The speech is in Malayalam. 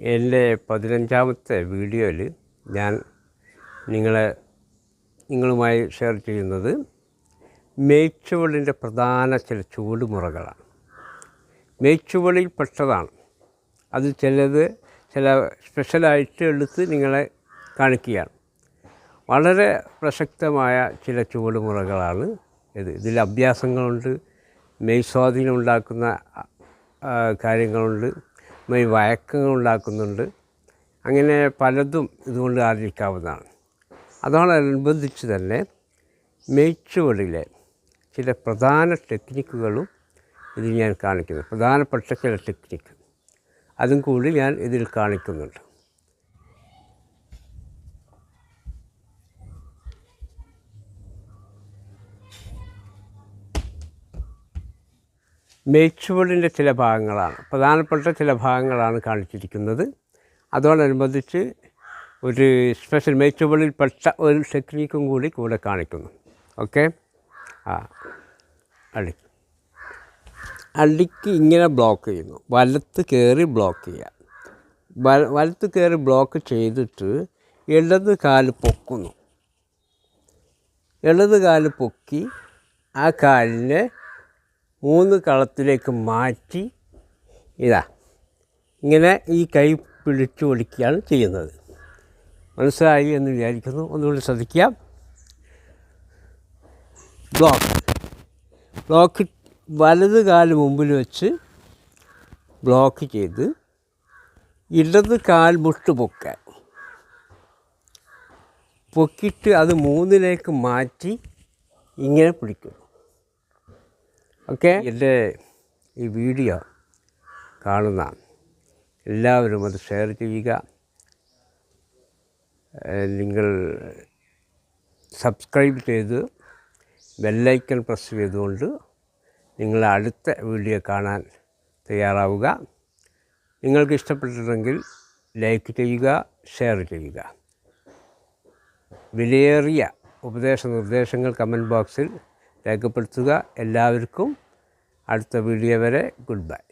എന്റെ പതിനഞ്ചാമത്തെ വീഡിയോയിൽ ഞാൻ നിങ്ങളെ നിങ്ങളുമായി ഷെയർ ചെയ്യുന്നത് മേച്ചുവളിന്റെ പ്രധാന ചില ചൂടുമുറകളാണ് മേച്ചുവളിൽ പെട്ടതാണ്. അത് ചിലത് ചില സ്പെഷ്യലായിട്ട് എടുത്ത് നിങ്ങളെ കാണിക്കുകയാണ്. വളരെ പ്രസക്തമായ ചില ചുവടുമുറകളാണ് ഇത്. ഇതിൽ അഭ്യാസങ്ങളുണ്ട് മെയ് സ്വാധീനം ഉണ്ടാക്കുന്ന കാര്യങ്ങളുണ്ട്. മെയ് വഴക്കങ്ങൾ ഉണ്ടാക്കുന്നുണ്ട് അങ്ങനെ പലതും ഇതുകൊണ്ട് ആർജിക്കാവുന്നതാണ് അതോടനുബന്ധിച്ച് തന്നെ മേച്ചുവടിലെ ചില പ്രധാന ടെക്നിക്കുകളും ഇതിൽ ഞാൻ കാണിക്കുന്നു. പ്രധാനപ്പെട്ട ചില ടെക്നിക്ക്. അതും കൂടി ഞാൻ ഇതിൽ കാണിക്കുന്നുണ്ട്. മേച്ചുവളിന്റെ ചില ഭാഗങ്ങളാണ്. പ്രധാനപ്പെട്ട ചില ഭാഗങ്ങളാണ് കാണിച്ചിരിക്കുന്നത്. അതോടനുബന്ധിച്ച് ഒരു സ്പെഷ്യൽ മേച്ചുവളിൽ പെട്ട ഒരു ടെക്നിക്കും കൂടി കൂടെ കാണിക്കുന്നു. ഓക്കെ ആ. അടി. അടിക്ക് ഇങ്ങനെ ബ്ലോക്ക് ചെയ്യുന്നു. വലത്ത് കയറി ബ്ലോക്ക് ചെയ്യുക. വല വലത്ത് കയറി ബ്ലോക്ക് ചെയ്തിട്ട് ഇടത് കാൽ പൊക്കുന്നു. ഇടത് കാൽ പൊക്കി ആ കാലിനെ മൂന്ന് കളത്തിലേക്ക് മാറ്റി ഇതാ ഇങ്ങനെ ഈ കൈ പിടിച്ചു ഒടിക്കുകയാണ് ചെയ്യുന്നത്. മനസ്സിലായി എന്ന് വിചാരിക്കുന്നു. ഒന്നുകൂടി ശ്രദ്ധിക്കുക. ബ്ലോക്ക് ബ്ലോക്ക് വലത് കാൽ മുമ്പിൽ വെച്ച് ബ്ലോക്ക് ചെയ്ത് ഇടത് കാൽ മുട്ട് പൊക്കാൻ പൊക്കിയിട്ട് അത് മൂന്നിലേക്ക് മാറ്റി ഇങ്ങനെ പിടിക്കുന്നു ഓക്കെ? എന്റെ ഈ വീഡിയോ കാണുന്ന എല്ലാവരും അത് ഷെയർ ചെയ്യുക. നിങ്ങൾ സബ്സ്ക്രൈബ് ചെയ്ത് ബെല്ലൈക്കൺ പ്രസ് ചെയ്തുകൊണ്ട് നിങ്ങൾ അടുത്ത വീഡിയോ കാണാൻ തയ്യാറാവുക. നിങ്ങൾക്ക് ഇഷ്ടപ്പെട്ടിട്ടുണ്ടെങ്കിൽ ലൈക്ക് ചെയ്യുക ഷെയർ ചെയ്യുക. വിലയേറിയ ഉപദേശ നിർദ്ദേശങ്ങൾ കമന്റ് ബോക്സിൽ രേഖപ്പെടുത്തുക. എല്ലാവർക്കും അടുത്ത വീഡിയോ വരെ ഗുഡ് ബൈ.